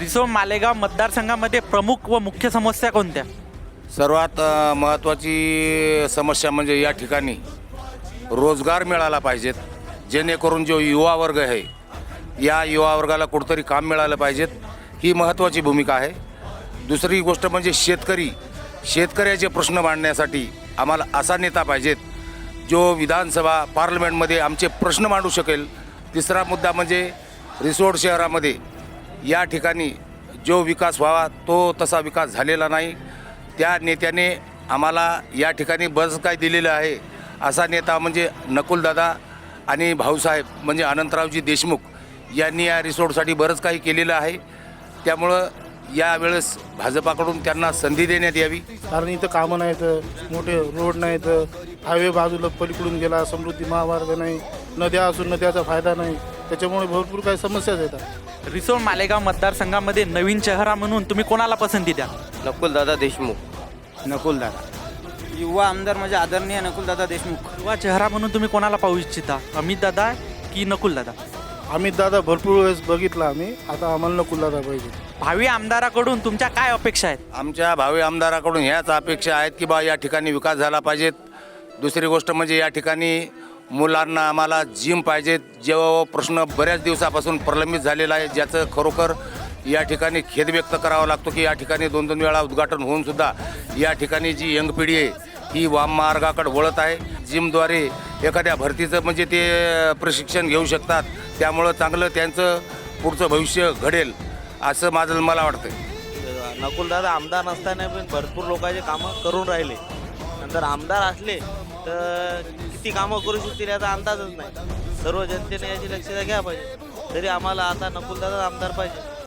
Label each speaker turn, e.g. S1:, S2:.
S1: रिसोड मालेगाव मतदारसंघामध्ये प्रमुख व मुख्य समस्या कोणत्या?
S2: सर्वात अ, महत्त्वाची समस्या म्हणजे या ठिकाणी रोजगार मिळाला पाहिजेत जेणेकरून जो युवा वर्ग आहे या युवा वर्गाला कुठंतरी काम मिळालं पाहिजेत ही महत्त्वाची भूमिका आहे. दुसरी गोष्ट म्हणजे शेतकरी शेतकऱ्याचे प्रश्न मांडण्यासाठी आम्हाला असा नेता पाहिजेत जो विधानसभा पार्लमेंटमध्ये आमचे प्रश्न मांडू शकेल. तिसरा मुद्दा म्हणजे रिसोड शहरामध्ये या ठिकाणी जो विकास व्हावा तो तसा विकास झालेला नाही. त्या नेत्याने आम्हाला या ठिकाणी बरंच काय दिलेलं आहे असा नेता म्हणजे नकुलदादा आणि भाऊसाहेब म्हणजे अनंतरावजी देशमुख यांनी या रिसोर्टसाठी बरंच काही केलेलं आहे. त्यामुळं यावेळेस भाजपाकडून त्यांना संधी देण्यात यावी.
S3: कारण इथं कामं नाहीत मोठे रोड नाहीत हायवे बाजूला पलीकडून गेला समृद्धी महामार्ग नाही नद्या असून नद्याचा फायदा नाही त्याच्यामुळे भरपूर काही समस्याच येतात.
S1: रिसोड मालेगाव मतदारसंघामध्ये नवीन चेहरा म्हणून तुम्ही कोणाला पसंती द्या?
S4: नकुलदादा देशमुख. नकुलदादा. युवा आमदार म्हणजे आदरणीय नकुलदादा देशमुख.
S1: युवा चेहरा म्हणून तुम्ही कोणाला पाहू इच्छिता? अमित दादा की नकुल दादा
S3: आम्ही दादा भरपूर वेळेस बघितला आम्ही. आता आम्हाला नको दादा पाहिजे.
S1: भावी आमदाराकडून तुमच्या काय अपेक्षा आहेत?
S2: आमच्या भावी आमदाराकडून ह्याच अपेक्षा आहेत की बा या ठिकाणी विकास झाला पाहिजेत. दुसरी गोष्ट म्हणजे या ठिकाणी मुलांना आम्हाला जिम पाहिजेत जेव्हा हो प्रश्न बऱ्याच दिवसापासून प्रलंबित झालेला आहे ज्याचं खरोखर या ठिकाणी खेद व्यक्त करावा लागतो की या ठिकाणी दोन दोन वेळा उद्घाटन होऊन सुद्धा या ठिकाणी जी यंग पिढी आहे ही वाम मार्गाकडे वळत आहे. जिमद्वारे एखाद्या भरतीचं म्हणजे ते प्रशिक्षण घेऊ शकतात. त्यामुळं चांगलं त्यांचं पुढचं भविष्य घडेल असं माझं मला वाटतं
S5: नकुलदादा आमदार नसताना पण भरपूर लोकांचे कामं करून राहिले. नंतर आमदार असले तर किती कामं करू शकतील याचा अंदाजच नाही. सर्व जनतेने याची लक्षता घ्या पाहिजे. तरी आम्हाला आता नकुलदादा आमदार पाहिजे.